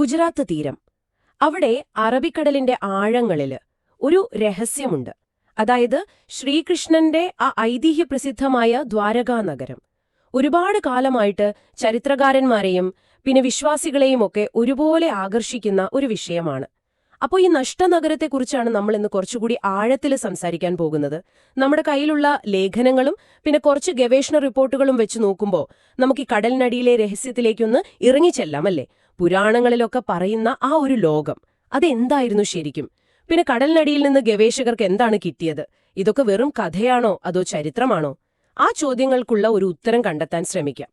ഗുജറാത്ത് തീരം. അവിടെ അറബിക്കടലിന്റെ ആഴങ്ങളിൽ ഒരു രഹസ്യമുണ്ട്. അതായത് ശ്രീകൃഷ്ണന്റെ ആ ഐതിഹ്യപ്രസിദ്ധമായ ദ്വാരകാ നഗരം. ഒരുപാട് കാലമായിട്ട് ചരിത്രകാരന്മാരെയും പിന്നെ വിശ്വാസികളെയും ഒക്കെ ഒരുപോലെ ആകർഷിക്കുന്ന ഒരു വിഷയമാണ്. അപ്പോൾ ഈ നഷ്ടനഗരത്തെക്കുറിച്ചാണ് നമ്മൾ ഇന്ന് കുറച്ചുകൂടി ആഴത്തിൽ സംസാരിക്കാൻ പോകുന്നത്. നമ്മുടെ കയ്യിലുള്ള ലേഖനങ്ങളും പിന്നെ കുറച്ച് ഗവേഷണ റിപ്പോർട്ടുകളും വെച്ച് നോക്കുമ്പോൾ നമുക്ക് ഈ കടലിനടിയിലെ രഹസ്യത്തിലേക്കൊന്ന് ഇറങ്ങിച്ചെല്ലാം അല്ലേ? പുരാണങ്ങളിലൊക്കെ പറയുന്ന ആ ഒരു ലോകം. അതെന്തായിരുന്നു ശരിക്കും? പിന്നെ കടലിനടിയിൽ നിന്ന് ഗവേഷകർക്ക് എന്താണ് കിട്ടിയത്? ഇതൊക്കെ വെറും കഥയാണോ അതോ ചരിത്രമാണോ? ആ ചോദ്യങ്ങൾക്കുള്ള ഒരു ഉത്തരം കണ്ടെത്താൻ ശ്രമിക്കാം.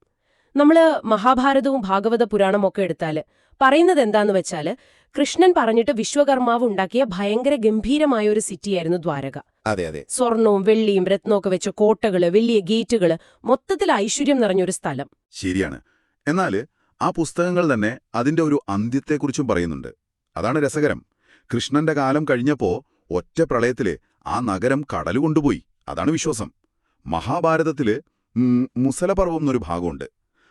നമ്മൾ മഹാഭാരതവും ഭാഗവത പുരാണവും ഒക്കെ എടുത്താൽ പറയുന്നത് എന്താന്ന് വെച്ചാൽ കൃഷ്ണൻ പറഞ്ഞിട്ട് വിശ്വകർമാവ് ഉണ്ടാക്കിയ ഭയങ്കര ഗംഭീരമായ ഒരു സിറ്റിയായിരുന്നു ദ്വാരക. അതെ അതെ. സ്വർണവും വെള്ളിയും രത്നവും ഒക്കെ വെച്ച കോട്ടകൾ വലിയ ഗേറ്റുകൾ മൊത്തത്തിൽ ഐശ്വര്യം നിറഞ്ഞൊരു സ്ഥലം. ശരിയാണ്. എന്നാൽ ആ പുസ്തകങ്ങൾ തന്നെ അതിന്റെ ഒരു അന്ത്യത്തെക്കുറിച്ചും പറയുന്നുണ്ട്. അതാണ് രസകരം. കൃഷ്ണന്റെ കാലം കഴിഞ്ഞപ്പോൾ ഒറ്റ പ്രളയത്തിൽ ആ നഗരം കടൽ കൊണ്ടുപോയി. അതാണ് വിശ്വാസം. മഹാഭാരതത്തിൽ മുസലപർവം എന്നൊരു ഭാഗമുണ്ട്.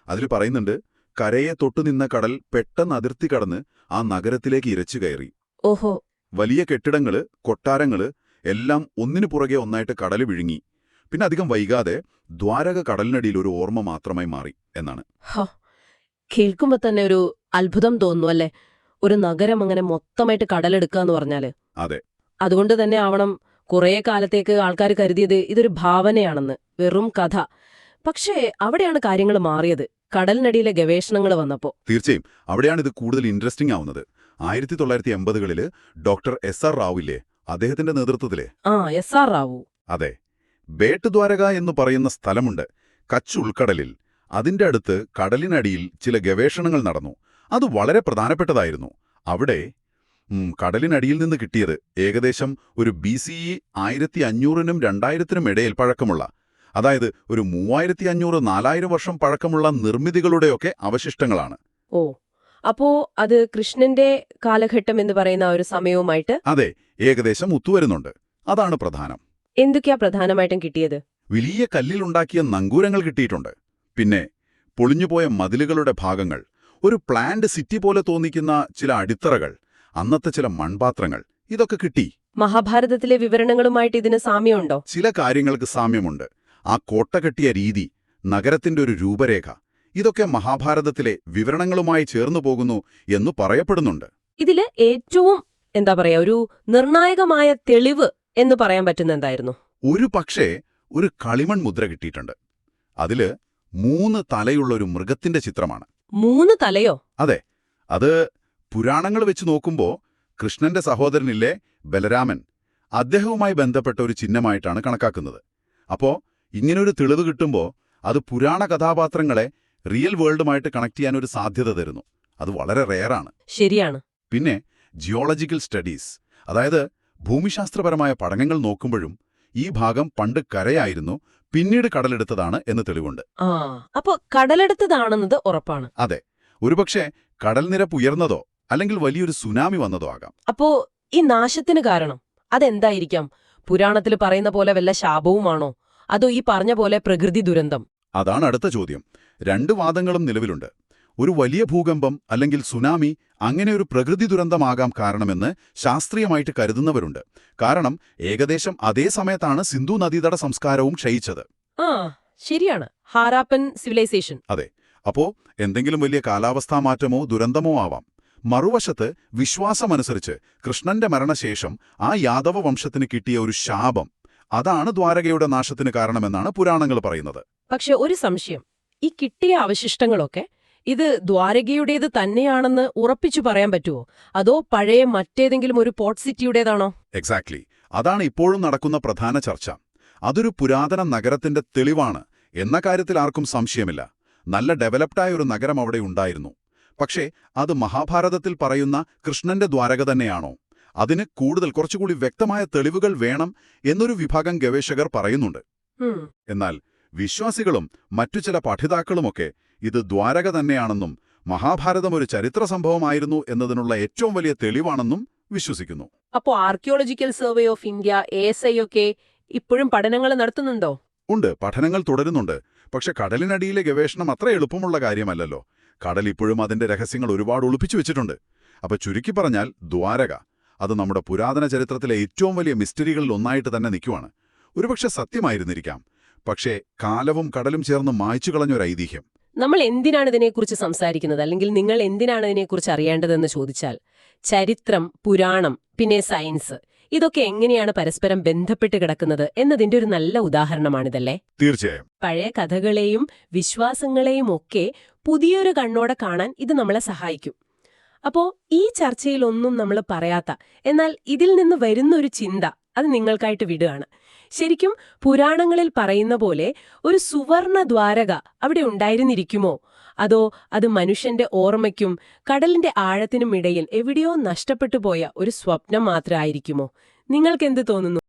അതിൽ പറയുന്നുണ്ട് കരയെ തൊട്ടുനിന്ന കടൽ പെട്ടെന്ന് അതിർത്തി കടന്ന് ആ നഗരത്തിലേക്ക് ഇരച്ചു കയറി. ഓഹോ. വലിയ കെട്ടിടങ്ങൾ കൊട്ടാരങ്ങൾ എല്ലാം ഒന്നിനു പുറകെ ഒന്നായിട്ട് കടൽ വിഴുങ്ങി. പിന്നെ അധികം വൈകാതെ ദ്വാരക കടലിനടിയിൽ ഒരു ഓർമ്മ മാത്രമായി മാറി എന്നാണ്. ഹ കേൾക്കുമ്പോ തന്നെ ഒരു അത്ഭുതം തോന്നുന്നു അല്ലേ? ഒരു നഗരം അങ്ങനെ മൊത്തമായിട്ട് കടലെടുക്കുക എന്ന് പറഞ്ഞാൽ. അതെ. അതുകൊണ്ട് തന്നെ ആവണം കുറേ കാലത്തേക്ക് ആൾക്കാർ കരുതിയത് ഇതൊരു ഭാവനയാണെന്ന് വെറും കഥ. പക്ഷേ അവിടെയാണ് കാര്യങ്ങൾ മാറിയത്. കടലിനടിയിലെ ഗവേഷണങ്ങൾ വന്നപ്പോ. തീർച്ചയായും. അവിടെയാണ് ഇത് കൂടുതൽ ഇൻട്രസ്റ്റിംഗ് ആവുന്നത്. ആയിരത്തി തൊള്ളായിരത്തി എൺപതുകളിൽ ഡോക്ടർ എസ് ആർ റാവു ഇല്ലേ അദ്ദേഹത്തിന്റെ നേതൃത്വത്തിലെ. ആ എസ് ആർ റാവു. അതെ. ബേട്ട് ദ്വാരക എന്ന് പറയുന്ന സ്ഥലമുണ്ട്. കച്ച് ഉൾക്കടലിൽ. അതിന്റെ അടുത്ത് കടലിനടിയിൽ ചില ഗവേഷണങ്ങൾ നടന്നു. അത് വളരെ പ്രധാനപ്പെട്ടതായിരുന്നു. അവിടെ കടലിനടിയിൽ നിന്ന് കിട്ടിയത് ഏകദേശം ഒരു ബി സി ഇ ആയിരത്തി അഞ്ഞൂറിനും രണ്ടായിരത്തിനും ഇടയിൽ പഴക്കമുള്ള അതായത് ഒരു മൂവായിരത്തി അഞ്ഞൂറ് നാലായിരം വർഷം പഴക്കമുള്ള നിർമ്മിതികളുടെയൊക്കെ അവശിഷ്ടങ്ങളാണ്. ഓ അപ്പോ അത് കൃഷ്ണന്റെ കാലഘട്ടം എന്ന് പറയുന്ന ഒരു സമയവുമായിട്ട്? അതെ ഏകദേശം ഒത്തുവരുന്നുണ്ട്. അതാണ് പ്രധാനം. എന്തൊക്കെയാ പ്രധാനമായിട്ടും കിട്ടിയത്? വലിയ കല്ലിലുണ്ടാക്കിയ നങ്കൂരങ്ങൾ കിട്ടിയിട്ടുണ്ട്. പിന്നെ പൊളിഞ്ഞുപോയ മതിലുകളുടെ ഭാഗങ്ങൾ ഒരു പ്ലാന്റ് സിറ്റി പോലെ തോന്നിക്കുന്ന ചില അടിത്തറകൾ അന്നത്തെ ചില മൺപാത്രങ്ങൾ ഇതൊക്കെ കിട്ടി. മഹാഭാരതത്തിലെ വിവരണങ്ങളുമായിട്ട് ഇതിന് സാമ്യമുണ്ടോ? ചില കാര്യങ്ങൾക്ക് സാമ്യമുണ്ട്. ആ കോട്ട കെട്ടിയ രീതി നഗരത്തിന്റെ ഒരു രൂപരേഖ ഇതൊക്കെ മഹാഭാരതത്തിലെ വിവരണങ്ങളുമായി ചേർന്നു പോകുന്നു എന്നു പറയപ്പെടുന്നുണ്ട്. ഇതിൽ ഏറ്റവും എന്താ പറയാ ഒരു നിർണായകമായ തെളിവ് എന്ന് പറയാൻ പറ്റുന്ന എന്തായിരുന്നു? ഒരു പക്ഷേ ഒരു കളിമൺ മുദ്ര കിട്ടിയിട്ടുണ്ട്. അതിൽ മൂന്ന് തലയുള്ള ഒരു മൃഗത്തിന്റെ ചിത്രമാണ്. മൂന്ന് തലയോ? അതെ. അത് പുരാണങ്ങൾ വെച്ച് നോക്കുമ്പോ കൃഷ്ണന്റെ സഹോദരനില്ലേ ബലരാമൻ അദ്ദേഹവുമായി ബന്ധപ്പെട്ട ഒരു ചിഹ്നമായിട്ടാണ് കണക്കാക്കുന്നത്. അപ്പോ ഇങ്ങനൊരു തെളിവ് കിട്ടുമ്പോ അത് പുരാണ കഥാപാത്രങ്ങളെ റിയൽ വേൾഡുമായിട്ട് കണക്ട് ചെയ്യാൻ ഒരു സാധ്യത തരുന്നു. അത് വളരെ റെയറാണ്. ശരിയാണ്. പിന്നെ ജിയോളജിക്കൽ സ്റ്റഡീസ് അതായത് ഭൂമിശാസ്ത്രപരമായ പഠനങ്ങൾ നോക്കുമ്പോഴും ഈ ഭാഗം പണ്ട് കരയായിരുന്നു പിന്നീട് കടലെടുത്തതാണ് എന്ന് തെളിവുണ്ട്. അപ്പൊ കടലെടുത്തതാണെന്നത് ഉറപ്പാണ്. അതെ ഒരുപക്ഷെ കടൽനിരപ്പ് ഉയർന്നതോ അല്ലെങ്കിൽ വലിയൊരു സുനാമി വന്നതോ ആകാം. അപ്പോ ഈ നാശത്തിന് കാരണം അതെന്തായിരിക്കാം? പുരാണത്തിൽ പറയുന്ന പോലെ വല്ല ശാപവുമാണോ? അതോ ഈ പറഞ്ഞ പോലെ പ്രകൃതി ദുരന്തം? അതാണ് അടുത്ത ചോദ്യം. രണ്ട് വാദങ്ങളും നിലവിലുണ്ട്. ഒരു വലിയ ഭൂകമ്പം അല്ലെങ്കിൽ സുനാമി അങ്ങനെ ഒരു പ്രകൃതി ദുരന്തമാകാം കാരണമെന്ന് ശാസ്ത്രീയമായിട്ട് കരുതുന്നവരുണ്ട്. കാരണം ഏകദേശം അതേ സമയത്താണ് സിന്ധു നദീതട സംസ്കാരവും ക്ഷയിച്ചത്. ആ ശരിയാണ്. ഹാരാപ്പൻ സിവിലൈസേഷൻ. അതെ. അപ്പോ എന്തെങ്കിലും വലിയ കാലാവസ്ഥാ മാറ്റമോ ദുരന്തമോ ആവാം. മറുവശത്ത് വിശ്വാസമനുസരിച്ച് കൃഷ്ണന്റെ മരണശേഷം ആ യാദവ വംശത്തിന് കിട്ടിയ ഒരു ശാപം. അതാണ് ദ്വാരകയുടെ നാശത്തിന് കാരണമെന്നാണ് പുരാണങ്ങൾ പറയുന്നത്. പക്ഷെ ഒരു സംശയം. ഈ കിട്ടിയ അവശിഷ്ടങ്ങളൊക്കെ ഇത് ദ്വാരകയുടേത് തന്നെയാണെന്ന് ഉറപ്പിച്ചു പറയാൻ പറ്റുമോ അതോ പഴയ മറ്റേതെങ്കിലും ഒരു പോർട്ട് സിറ്റിയുടേതാണോ? എക്സാക്ട്ലി അതാണ് ഇപ്പോഴും നടക്കുന്ന പ്രധാന ചർച്ച. അതൊരു പുരാതന നഗരത്തിന്റെ തെളിവാണ് എന്ന കാര്യത്തിൽ ആർക്കും സംശയമില്ല. നല്ല ഡെവലപ്ഡായ ഒരു നഗരം അവിടെ ഉണ്ടായിരുന്നു. പക്ഷേ അത് മഹാഭാരതത്തിൽ പറയുന്ന കൃഷ്ണന്റെ ദ്വാരക തന്നെയാണോ? അതിന് കൂടുതൽ കുറച്ചുകൂടി വ്യക്തമായ തെളിവുകൾ വേണം എന്നൊരു വിഭാഗം ഗവേഷകർ പറയുന്നുണ്ട്. എന്നാൽ വിശ്വാസികളും മറ്റു ചില പഠിതാക്കളുമൊക്കെ ഇത് ദ്വാരക തന്നെയാണെന്നും മഹാഭാരതം ഒരു ചരിത്ര സംഭവമായിരുന്നു എന്നതിനുള്ള ഏറ്റവും വലിയ തെളിവാണെന്നും വിശ്വസിക്കുന്നു. അപ്പോ archaeological survey of India A S I ഒക്കെ ഇപ്പോഴും പഠനങ്ങൾ നടത്തുന്നുണ്ടോ? ഉണ്ട് പഠനങ്ങൾ തുടരുന്നുണ്ട്. പക്ഷെ കടലിനടിയിലെ ഗവേഷണം അത്ര എളുപ്പമുള്ള കാര്യമല്ലല്ലോ. കടൽ ഇപ്പോഴും അതിന്റെ രഹസ്യങ്ങൾ ഒരുപാട് ഒളിപ്പിച്ചു വെച്ചിട്ടുണ്ട്. അപ്പൊ ചുരുക്കി പറഞ്ഞാൽ ദ്വാരക അത് നമ്മുടെ പുരാതന ചരിത്രത്തിലെ ഏറ്റവും വലിയ മിസ്റ്ററികളിൽ ഒന്നായിട്ട് തന്നെ നിൽക്കുവാണ്. ഒരുപക്ഷെ സത്യമായിരുന്നിരിക്കാം. പക്ഷേ കാലവും കടലും ചേർന്ന് മായ്ച്ചു കളഞ്ഞൊരു ഐതിഹ്യം. നമ്മൾ എന്തിനാണ് ഇതിനെക്കുറിച്ച് സംസാരിക്കുന്നത്? അല്ലെങ്കിൽ നിങ്ങൾ എന്തിനാണ് ഇതിനെക്കുറിച്ച് അറിയേണ്ടതെന്ന് ചോദിച്ചാൽ ചരിത്രം പുരാണം പിന്നെ സയൻസ് ഇതൊക്കെ എങ്ങനെയാണ് പരസ്പരം ബന്ധപ്പെട്ട് കിടക്കുന്നത് എന്നതിന്റെ ഒരു നല്ല ഉദാഹരണമാണിതല്ലേ? തീർച്ചയായും. പഴയ കഥകളെയും വിശ്വാസങ്ങളെയും ഒക്കെ പുതിയൊരു കണ്ണോടെ കാണാൻ ഇത് നമ്മളെ സഹായിക്കും. അപ്പോ ഈ ചർച്ചയിലൊന്നും നമ്മൾ പറയാത്ത എന്നാൽ ഇതിൽ നിന്ന് വരുന്ന ഒരു ചിന്ത അത് നിങ്ങൾക്കായിട്ട് വിടുകയാണ്. ശരിക്കും പുരാണങ്ങളിൽ പറയുന്ന പോലെ ഒരു സുവർണ ദ്വാരക അവിടെ ഉണ്ടായിരുന്നിരിക്കുമോ? അതോ അത് മനുഷ്യന്റെ ഓർമ്മയ്ക്കും കടലിന്റെ ആഴത്തിനും ഇടയിൽ എവിടെയോ നഷ്ടപ്പെട്ടു പോയ ഒരു സ്വപ്നം മാത്രമായിരിക്കുമോ നിങ്ങൾക്കെന്ത് തോന്നുന്നു?